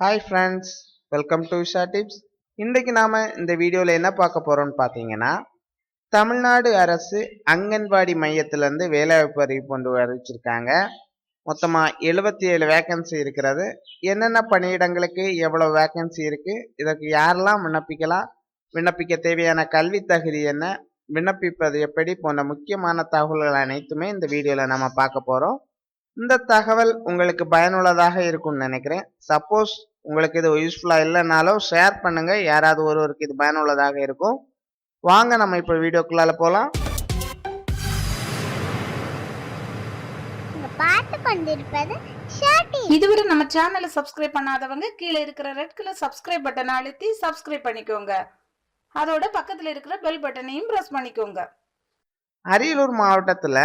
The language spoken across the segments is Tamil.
Hi friends welcome to Usha tips இன்றைக்கு நாம் இந்த வீடியோவில் என்ன பார்க்க போகிறோம்னு பார்த்தீங்கன்னா தமிழ்நாடு அரசு அங்கன்வாடி மையத்திலேருந்து வேலைவாய்ப்பு அறிவிப்பு கொண்டு அறிவிச்சிருக்காங்க மொத்தமாக எழுபத்தி ஏழு வேக்கன்சி இருக்கிறது. என்னென்ன பணியிடங்களுக்கு எவ்வளோ வேக்கன்சி இருக்குது இதற்கு யாரெல்லாம் விண்ணப்பிக்கலாம்? விண்ணப்பிக்க தேவையான கல்வி தகுதி என்ன? விண்ணப்பிப்பது எப்படி? போன்ற முக்கியமான தகவல்கள் அனைத்துமே இந்த வீடியோவில் நம்ம பார்க்க போகிறோம் இந்த தகவல் உங்களுக்கு பயனுள்ளதாக இருக்கும்னு நினைக்கிறேன். சப்போஸ் உங்களுக்கு இது யூஸ்ஃபுல்லாக இல்லைனாலும் ஷேர் பண்ணுங்க. யாராவது ஒருவருக்கு இது பயனுள்ளதாக இருக்கும். வாங்க நம்ம இப்போ வீடியோக்குள்ளால போகலாம் பார்த்து கொண்டிருப்பது இதுவரை நம்ம சேனலை சப்ஸ்கிரைப் பண்ணாதவங்க கீழே இருக்கிற ரெட் கலர் சப்ஸ்கிரைப் பட்டனை அழுத்தி சப்ஸ்கிரைப் பண்ணிக்கோங்க. அதோட பக்கத்துல இருக்கிற பெல் பட்டனையும் பிரஸ் பண்ணிக்கோங்க. அரியலூர் மாவட்டத்தில்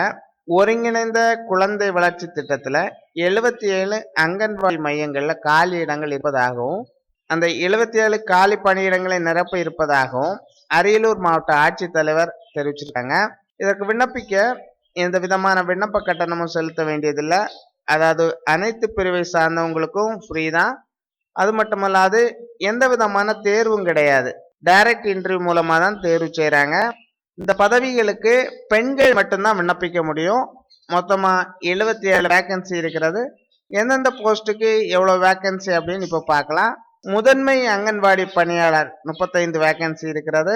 ஒருங்கிணைந்த குழந்தை வளர்ச்சி திட்டத்தில் எழுபத்தி ஏழு அங்கன்வாடி மையங்களில் காலி இடங்கள் இருப்பதாகவும் அந்த எழுபத்தி ஏழு காலி பணியிடங்களை நிரப்ப இருப்பதாகவும் அரியலூர் மாவட்ட ஆட்சித்தலைவர் தெரிவிச்சிருக்காங்க. இதற்கு விண்ணப்பிக்க எந்த விதமான விண்ணப்ப கட்டணமும் செலுத்த வேண்டியதில்லை. அதாவது அனைத்து பிரிவை சார்ந்தவங்களுக்கும் ஃப்ரீ தான். அது மட்டுமல்லாது எந்த விதமான தேர்வும் கிடையாது. டைரக்ட் இன்டர்வியூ மூலமாக தான் தேர்வு செய்கிறாங்க இந்த பதவிகளுக்கு பெண்கள் மட்டும்தான் விண்ணப்பிக்க முடியும். மொத்தமாக எழுபத்தி ஏழு வேக்கன்சி இருக்கிறது. எந்தெந்த போஸ்ட்டுக்கு எவ்வளோ வேக்கன்சி அப்படின்னு இப்போ பார்க்கலாம். முதன்மை அங்கன்வாடி பணியாளர் முப்பத்தைந்து வேக்கன்சி இருக்கிறது.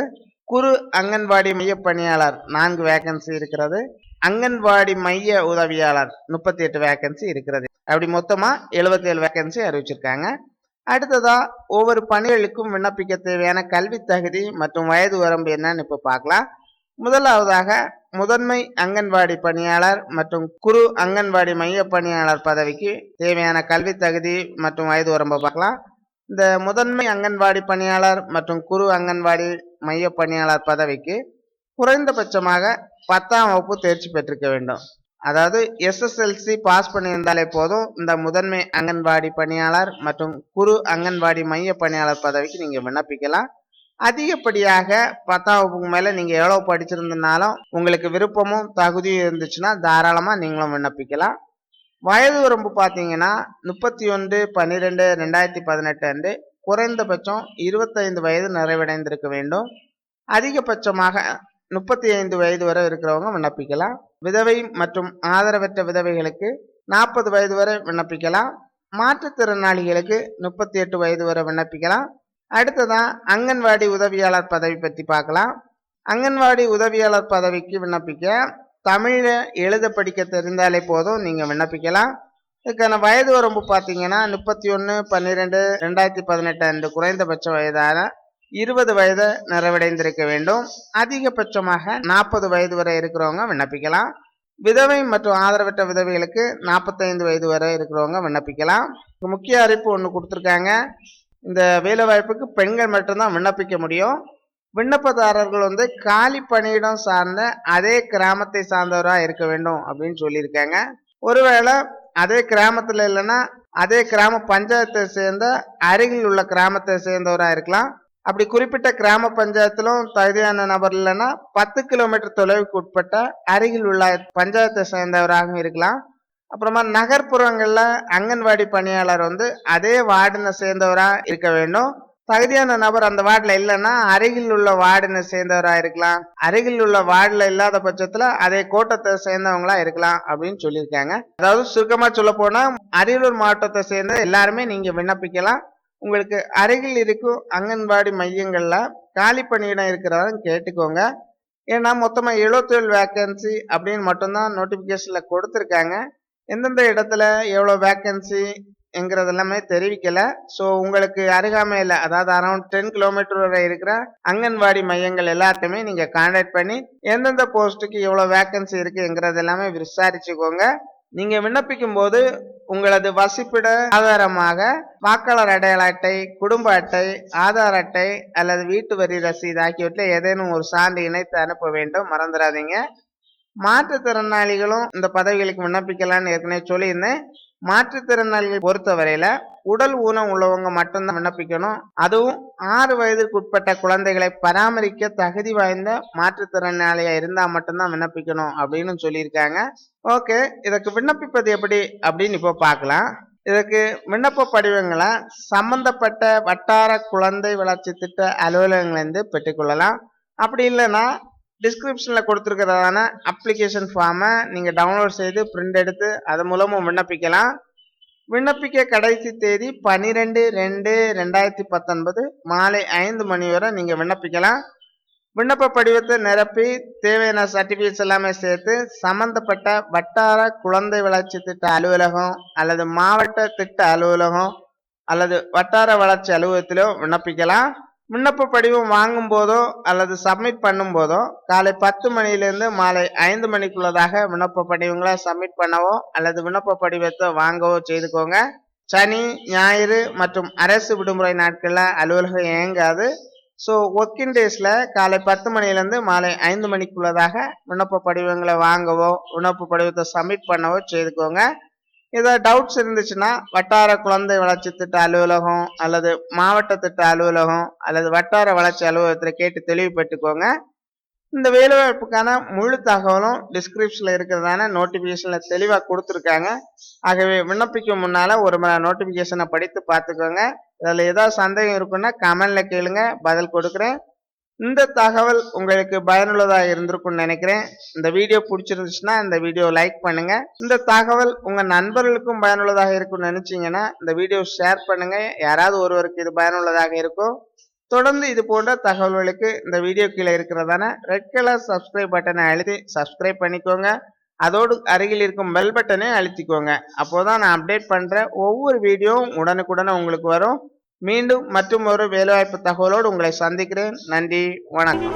குறு அங்கன்வாடி மைய பணியாளர் நான்கு வேக்கன்சி இருக்கிறது. அங்கன்வாடி மைய உதவியாளர் முப்பத்தி எட்டு வேக்கன்சி இருக்கிறது. அப்படி மொத்தமாக எழுபத்தி ஏழு வேக்கன்சி அறிவிச்சிருக்காங்க. அடுத்ததா ஒவ்வொரு பணிகளுக்கும் விண்ணப்பிக்க தேவையான கல்வி தகுதி மற்றும் வயது வரம்பு என்னன்னு இப்போ பார்க்கலாம். முதலாவதாக முதன்மை அங்கன்வாடி பணியாளர் மற்றும் குறு அங்கன்வாடி மைய பணியாளர் பதவிக்கு தேவையான கல்வி தகுதி மற்றும் வயது வரம்பை பார்க்கலாம். இந்த முதன்மை அங்கன்வாடி பணியாளர் மற்றும் குறு அங்கன்வாடி மைய பணியாளர் பதவிக்கு குறைந்தபட்சமாக பத்தாம் வகுப்பு தேர்ச்சி பெற்றிருக்க வேண்டும். அதாவது எஸ்எஸ்எல்சி பாஸ் பண்ணியிருந்தாலே போதும் இந்த முதன்மை அங்கன்வாடி பணியாளர் மற்றும் குறு அங்கன்வாடி மைய பணியாளர் பதவிக்கு நீங்கள் விண்ணப்பிக்கலாம். அதிகப்படியாக பத்தாம் வகுப்புக்கு மேலே நீங்கள் எவ்வளோ படிச்சிருந்தனாலும் உங்களுக்கு விருப்பமும் தகுதியும் இருந்துச்சுன்னா தாராளமாக நீங்களும் விண்ணப்பிக்கலாம். வயது வரம்பு பார்த்தீங்கன்னா முப்பத்தி ஒன்று பன்னிரெண்டு ரெண்டாயிரத்தி பதினெட்டு அன்று குறைந்தபட்சம் இருபத்தைந்து வயது நிறைவடைந்திருக்க வேண்டும். அதிகபட்சமாக முப்பத்தி ஐந்து வயது வரை இருக்கிறவங்க விண்ணப்பிக்கலாம். விதவை மற்றும் ஆதரவற்ற விதவைகளுக்கு நாற்பது வயது வரை விண்ணப்பிக்கலாம். மாற்றுத்திறனாளிகளுக்கு முப்பத்தி எட்டு வயது வரை விண்ணப்பிக்கலாம். அடுத்ததான் அங்கன்வாடி உதவியாளர் பதவி பற்றி பார்க்கலாம். அங்கன்வாடி உதவியாளர் பதவிக்கு விண்ணப்பிக்க தமிழில் எழுத படிக்க தெரிந்தாலே போதும் நீங்கள் விண்ணப்பிக்கலாம். இதுக்கான வயது வரம்பு பார்த்தீங்கன்னா முப்பத்தி ஒன்று பன்னிரெண்டு ரெண்டாயிரத்தி பதினெட்டு அன்று குறைந்தபட்ச வயதான இருபது வயது நிறைவடைந்திருக்க வேண்டும். அதிகபட்சமாக நாற்பது வயது வரை இருக்கிறவங்க விண்ணப்பிக்கலாம். விதவை மற்றும் ஆதரவற்ற விதவைகளுக்கு நாற்பத்தைந்து வயது வரை இருக்கிறவங்க விண்ணப்பிக்கலாம். முக்கிய அறிவிப்பு ஒன்று கொடுத்துருக்காங்க. இந்த வேலைவாய்ப்புக்கு பெண்கள் மட்டும்தான் விண்ணப்பிக்க முடியும். விண்ணப்பதாரர்கள் வந்து காலி பணியிடம் சார்ந்த அதே கிராமத்தை சார்ந்தவராக இருக்க வேண்டும் அப்படின்னு சொல்லியிருக்காங்க. ஒருவேளை அதே கிராமத்தில் இல்லைன்னா அதே கிராம பஞ்சாயத்தை சேர்ந்த அருகில் உள்ள கிராமத்தை சேர்ந்தவராக இருக்கலாம். அப்படி குறிப்பிட்ட கிராம பஞ்சாயத்திலும் தகுதியான நபர் இல்லைன்னா பத்து கிலோமீட்டர் தொலைவுக்கு உட்பட்ட அருகில் உள்ள பஞ்சாயத்தை சேர்ந்தவராகவும் இருக்கலாம். அப்புறமா நகர்ப்புறங்களில் அங்கன்வாடி பணியாளர் வந்து அதே வார்டினை சேர்ந்தவராக இருக்க வேண்டும். தகுதியான நபர் அந்த வார்டில் இல்லைன்னா அருகில் உள்ள வார்டினை சேர்ந்தவராக இருக்கலாம். அருகில் உள்ள வார்டில் இல்லாத பட்சத்தில் அதே கோட்டத்தை சேர்ந்தவங்களா இருக்கலாம் அப்படின்னு சொல்லியிருக்காங்க. அதாவது சுருக்கமாக சொல்ல போனால் அரியலூர் மாவட்டத்தை சேர்ந்த எல்லாருமே நீங்கள் விண்ணப்பிக்கலாம். உங்களுக்கு அருகில் இருக்கும் அங்கன்வாடி மையங்களில் காலி பணியிடம் இருக்கிறதும் கேட்டுக்கோங்க. ஏன்னா மொத்தமாக எழுபத்தேழு வேக்கன்சி அப்படின்னு மட்டும்தான் நோட்டிஃபிகேஷனில் கொடுத்துருக்காங்க. எந்தெந்த இடத்துல எவ்வளோ வேக்கன்சி என்கிறது எல்லாமே தெரிவிக்கல. ஸோ உங்களுக்கு அருகாமையில் அதாவது அரௌண்ட் டென் கிலோமீட்டர் வரை இருக்கிற அங்கன்வாடி மையங்கள் எல்லாத்தையுமே நீங்கள் கான்டாக்ட் பண்ணி எந்தெந்த போஸ்ட்டுக்கு எவ்வளோ வேக்கன்சி இருக்குங்கிறது எல்லாமே விசாரிச்சுக்கோங்க. நீங்கள் விண்ணப்பிக்கும் போது உங்களது வசிப்பிட ஆதாரமாக வாக்காளர் அடையாள அட்டை குடும்ப அட்டை ஆதார் அட்டை அல்லது வீட்டு வரி ரசீது ஆகியவற்றில் ஏதேனும் ஒரு சான்று இணைத்து அனுப்ப வேண்டும். மறந்துடாதீங்க. மாற்றுத்திறனாளிகளும் இந்த பதவிகளுக்கு விண்ணப்பிக்கலாம்னு ஏற்கனவே சொல்லியிருந்தேன். மாற்றுத்திறனாளிகள் பொறுத்தவரையில உடல் ஊனம் உள்ளவங்க மட்டும்தான் விண்ணப்பிக்கணும். அதுவும் ஆறு வயதுக்கு உட்பட்ட குழந்தைகளை பராமரிக்க தகுதி வாய்ந்த மாற்றுத்திறனாளியா இருந்தா மட்டும்தான் விண்ணப்பிக்கணும் அப்படின்னு சொல்லியிருக்காங்க. ஓகே இதற்கு விண்ணப்பிப்பது எப்படி அப்படின்னு இப்போ பார்க்கலாம். இதுக்கு விண்ணப்ப படிவங்களை சம்பந்தப்பட்ட வட்டார குழந்தை வளர்ச்சி திட்ட அலுவலகங்கள்லேருந்து பெற்றுக்கொள்ளலாம். அப்படி இல்லைன்னா டிஸ்கிரிப்ஷனில் கொடுத்துருக்கிறதான அப்ளிகேஷன் ஃபார்மை நீங்கள் டவுன்லோட் செய்து பிரிண்ட் எடுத்து அது மூலமும் விண்ணப்பிக்கலாம். விண்ணப்பிக்க கடைசி தேதி பன்னிரெண்டு ரெண்டு ரெண்டாயிரத்தி பத்தொன்பது மாலை ஐந்து மணி வரை நீங்கள் விண்ணப்பிக்கலாம். விண்ணப்ப படிவத்தை நிரப்பி தேவையான சர்டிஃபிகேட்ஸ் எல்லாமே சேர்த்து சம்பந்தப்பட்ட வட்டார குழந்தை வளர்ச்சி திட்ட அலுவலகம் அல்லது மாவட்ட திட்ட அலுவலகம் அல்லது வட்டார வளர்ச்சி அலுவலகத்திலோ விண்ணப்பிக்கலாம். விண்ணப்ப படிவம் வாங்கும் போதோ அல்லது சப்மிட் பண்ணும் போதோ காலை பத்து மணியிலிருந்து மாலை ஐந்து மணிக்குள்ளதாக விண்ணப்ப படிவங்களை சப்மிட் பண்ணவோ அல்லது விண்ணப்ப படிவத்தை வாங்கவோ செய்துக்கோங்க. சனி ஞாயிறு மற்றும் அரசு விடுமுறை நாட்களில் அலுவலகம் இயங்காது. ஸோ ஒர்க்கிங் டேஸில் காலை பத்து மணிலேருந்து மாலை ஐந்து மணிக்குள்ளதாக விண்ணப்ப படிவங்களை வாங்கவோ விண்ணப்ப படிவத்தை சப்மிட் பண்ணவோ செய்துக்கோங்க. ஏதாவது டவுட்ஸ் இருந்துச்சுன்னா வட்டார குழந்தை வளர்ச்சி திட்ட அலுவலகம் அல்லது மாவட்ட திட்ட அலுவலகம் அல்லது வட்டார வளர்ச்சி அலுவலகத்தில் கேட்டு தெளிவுபட்டுக்கோங்க. இந்த வேலைவாய்ப்புக்கான முழு தகவலும் டிஸ்கிரிப்ஷனில் இருக்கிறதான நோட்டிஃபிகேஷனில் தெளிவாக கொடுத்துருக்காங்க. ஆகவே விண்ணப்பிக்கும் முன்னால் ஒரு முறை நோட்டிஃபிகேஷனை படித்து பார்த்துக்கோங்க. அதில் ஏதாவது சந்தேகம் இருக்குன்னா கமெண்டில் கேளுங்க. பதில் கொடுக்குறேன். இந்த தகவல் உங்களுக்கு பயனுள்ளதாக இருந்திருக்கும்னு நினைக்கிறேன். இந்த வீடியோ பிடிச்சிருந்துச்சுன்னா இந்த வீடியோ லைக் பண்ணுங்க. இந்த தகவல் உங்க நண்பர்களுக்கும் பயனுள்ளதாக இருக்கும்னு நினைச்சீங்கன்னா இந்த வீடியோ ஷேர் பண்ணுங்க. யாராவது ஒருவருக்கு இது பயனுள்ளதாக இருக்கும் தொடர்ந்து இது போன்ற தகவல்களுக்கு இந்த வீடியோ கீழே இருக்கிறதான ரெட் கலர் சப்ஸ்கிரைப் பட்டனை அழுத்தி சப்ஸ்கிரைப் பண்ணிக்கோங்க. அதோடு அருகில் இருக்கும் பெல் பட்டனை அழுத்திக்கோங்க. அப்போதான் நான் அப்டேட் பண்ணுற ஒவ்வொரு வீடியோவும் உடனுக்குடனே உங்களுக்கு வரும். மீண்டும் மற்றும் ஒரு வேலைவாய்ப்பு தகவலோடு உங்களை சந்திக்கிறேன். நன்றி வணக்கம்.